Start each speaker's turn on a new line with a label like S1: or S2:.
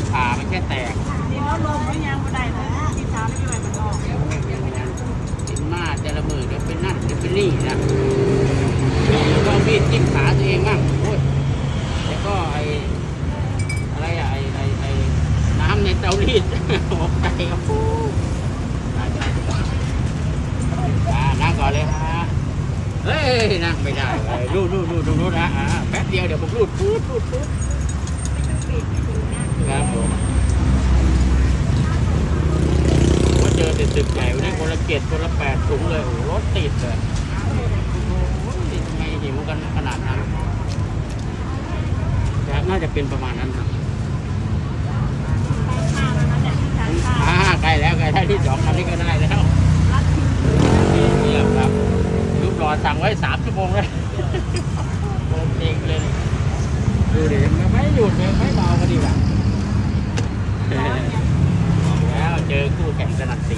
S1: ได้ผ่ามันแค่แตก
S2: นี่แล้วลมก็ยังไม่ได้เลยที่เช้าไม่เป็นไหวมันออก
S1: ยังยังยังกินมาแต่ละมือเดี๋ยวเป็นนั่นเดี๋ยวเป็นนี่นะแล้วก็มีดจิ้มขาตัวเองบ้างโอ้ยแล้วก็ไออะไรอะไอไอไอน้ำในเตารีดหัวใจครับได้ได้อ่านั่งก่อนเลยฮะเฮ้ยนั่งไม่ได้เลยรูดรูดรูดรูดรูดนะอ่าแป๊บเดียวเดี๋ยวผมรูดพูดพูดพูดครับผมว่าเจอ ติดตึกใหญ่วันนี้คนละเจ็ดคนละแปดถุงเลยโอ้โหรถติดเลยทำไมหิวกันขนาดนั้นแต่น่าจะเป็นประมาณนั้นครับ
S2: อะเนี่ยที่ทานข้าว
S1: อ่าใกล้แล้วใกล้ได้ที่สองคันนี้ก็ได้แล้วเยี่ยมครับรูปรอสั่งไว้สามชั่วโมงเลยโอเคเลยดูดิยังไม่หยุดเลยไม่เบาก็ดีกว่าบแล้วเจอคู่แข่งสนัดสี